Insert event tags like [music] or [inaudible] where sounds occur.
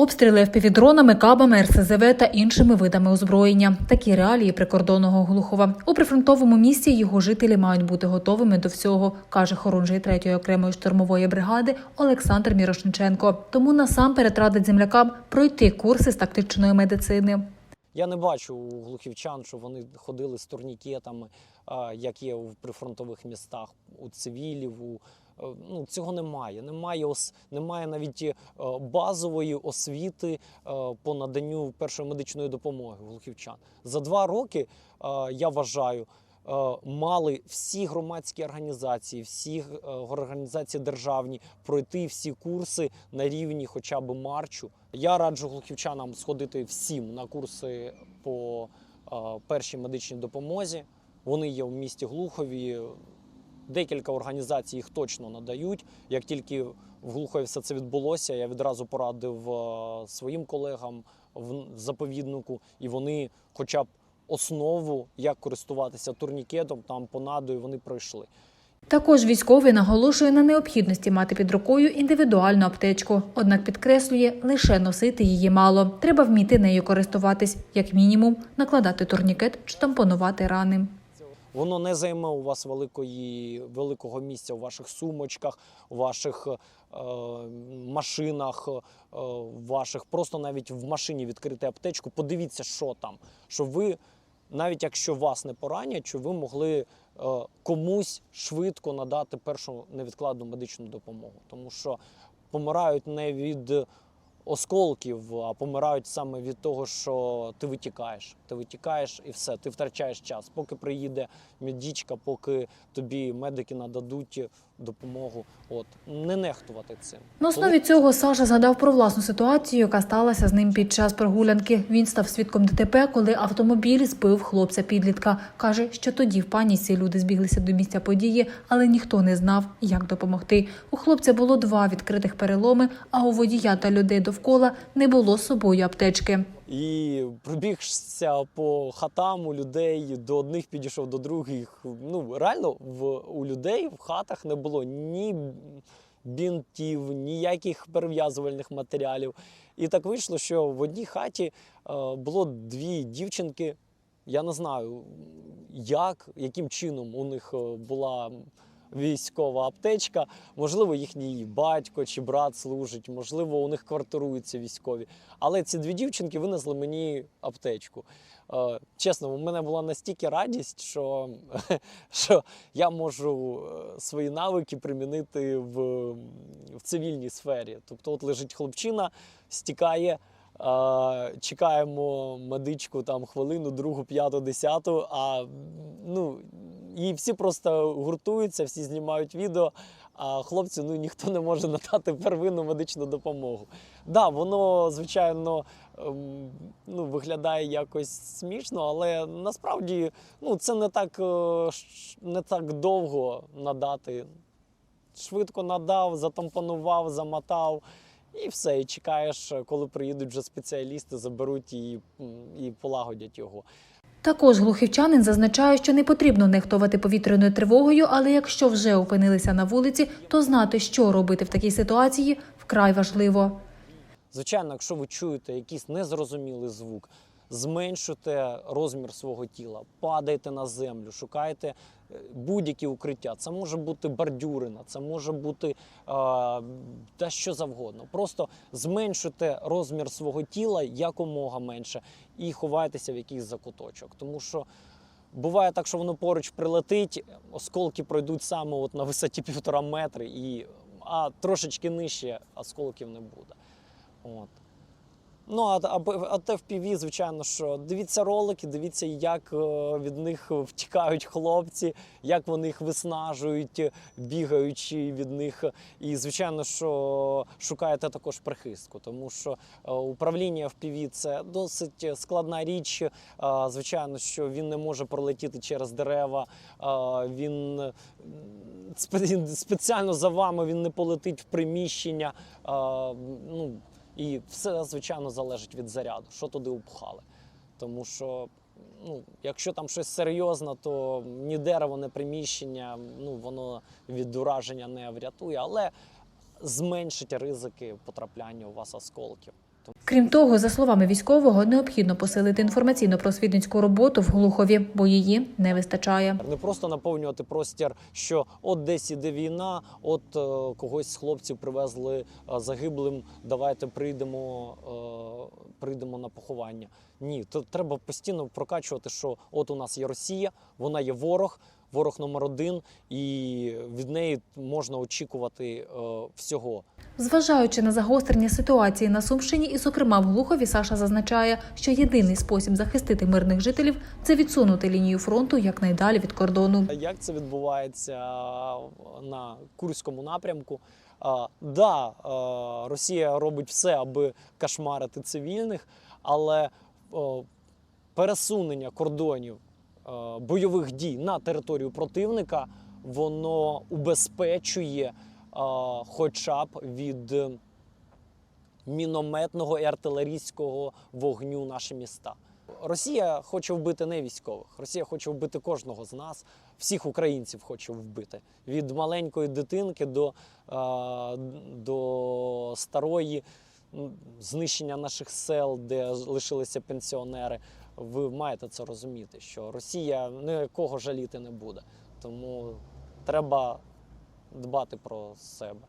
Обстріли FPV-дронами, кабами, РСЗВ та іншими видами озброєння. Такі реалії прикордонного Глухова. У прифронтовому місті його жителі мають бути готовими до всього, каже хорунжий 3-ї окремої штурмової бригади Олександр Мірошниченко. Тому насамперед радить землякам пройти курси з тактичної медицини. Я не бачу у глухівчан, що вони ходили з турнікетами, як є в прифронтових містах, у цивілів. У, ну, цього немає. Немає, ос, немає навіть е, базової освіти е, по наданню першої медичної допомоги глухівчан. За два роки, е, я вважаю, е, мали всі громадські організації, всі е, організації державні пройти всі курси на рівні хоча б марчу. Я раджу глухівчанам сходити всім на курси по е, першій медичній допомозі. Вони є в місті Глухові. Декілька організацій їх точно надають. Як тільки в Глухові все це відбулося, я відразу порадив е, своїм колегам в заповіднику, і вони, хоча б основу, як користуватися турнікетом, там понадою, вони пройшли. Також військовий наголошує на необхідності мати під рукою індивідуальну аптечку. Однак підкреслює, лише носити її мало. Треба вміти нею користуватись, як мінімум, накладати турнікет чи тампонувати рани. Воно не займе у вас великої, великого місця у ваших сумочках, у ваших е, машинах, е, ваших просто навіть в машині відкрити аптечку. Подивіться, що там. Щоб ви, навіть якщо вас не поранять, щоб ви могли е, комусь швидко надати першу невідкладну медичну допомогу. Тому що помирають не від осколків, а помирають саме від того, що ти витікаєш. Ти витікаєш і все, ти втрачаєш час. Поки приїде медичка, поки тобі медики нададуть допомогу. От не нехтувати цим. На основі цього Саша згадав про власну ситуацію, яка сталася з ним під час прогулянки. Він став свідком ДТП, коли автомобіль збив хлопця підлітка. каже, що тоді в паніці люди збіглися до місця події, але ніхто не знав, як допомогти. У хлопця було два відкритих переломи, а у водія та людей довкола не було з собою аптечки. І пробігся по хатам у людей, до одних підійшов до других. Ну реально в у людей в хатах не було ні бінтів, ніяких перев'язувальних матеріалів. І так вийшло, що в одній хаті е, було дві дівчинки. Я не знаю, як, яким чином у них е, була військова аптечка. Можливо, їхній батько чи брат служить, можливо, у них квартируються військові. Але ці дві дівчинки винесли мені аптечку. Е, Чесно, у мене була настільки радість, що, [laughs] що я можу е, свої навики примінити в, в цивільній сфері. Тобто, от лежить хлопчина, стікає. е, Чекаємо медичку там хвилину, другу, п'яту, десяту. А ну і всі просто гуртуються, всі знімають відео. А хлопцю ну ніхто не може надати первинну медичну допомогу. Да, воно звичайно ем, ну, виглядає якось смішно, але насправді ну, це не так, е, не так довго надати. Швидко надав, затампонував, замотав. І все, і чекаєш, коли приїдуть вже спеціалісти, заберуть і, і полагодять його. Також глухівчанин зазначає, що не потрібно нехтувати повітряною тривогою, але якщо вже опинилися на вулиці, то знати, що робити в такій ситуації, вкрай важливо. Звичайно, якщо ви чуєте якийсь незрозумілий звук, зменшуйте розмір свого тіла, падайте на землю, шукайте е, будь-які укриття. Це може бути бордюрина, це може бути е, та що завгодно. Просто зменшуйте розмір свого тіла якомога менше і ховайтеся в якийсь закуточок. Тому що буває так, що воно поруч прилетить, осколки пройдуть саме от на висоті півтора метри, і, а трошечки нижче осколків не буде. От. Ну, а, а, а FPV, звичайно, що дивіться ролики, дивіться, як е, від них втікають хлопці, як вони їх виснажують, бігаючи від них. І, звичайно, що шукаєте також прихистку, тому що е, управління FPV – це досить складна річ. Е, Звичайно, що він не може пролетіти через дерева, він спеціально за вами він не полетить в приміщення. Ну, і все, звичайно, залежить від заряду, що туди упхали. Тому що, ну, якщо там щось серйозне, то ні дерево, ні приміщення, ну, воно від ураження не врятує, але зменшить ризики потрапляння у вас осколків. Крім того, за словами військового, необхідно посилити інформаційно-просвітницьку роботу в Глухові, бо її не вистачає. Не просто наповнювати простір, що от десь іде війна, от е, когось з хлопців привезли е, загиблим. Давайте прийдемо, е, прийдемо на поховання. Ні, то треба постійно прокачувати, що от у нас є Росія, вона є ворог, ворог номер один, і від неї можна очікувати е, всього. Зважаючи на загострення ситуації на Сумщині, і, зокрема, в Глухові, Саша зазначає, що єдиний спосіб захистити мирних жителів це відсунути лінію фронту якнайдалі від кордону. Як це відбувається на Курському напрямку? А, да, е, Росія робить все, аби кошмарити цивільних, але пересунення кордонів е, бойових дій на територію противника воно убезпечує е, хоча б від мінометного і артилерійського вогню наші міста. Росія хоче вбити не військових. Росія хоче вбити кожного з нас, всіх українців хоче вбити. Від маленької дитинки до, е, до старої знищення наших сел, де лишилися пенсіонери. Ви маєте це розуміти, що Росія нікого жаліти не буде. Тому треба дбати про себе.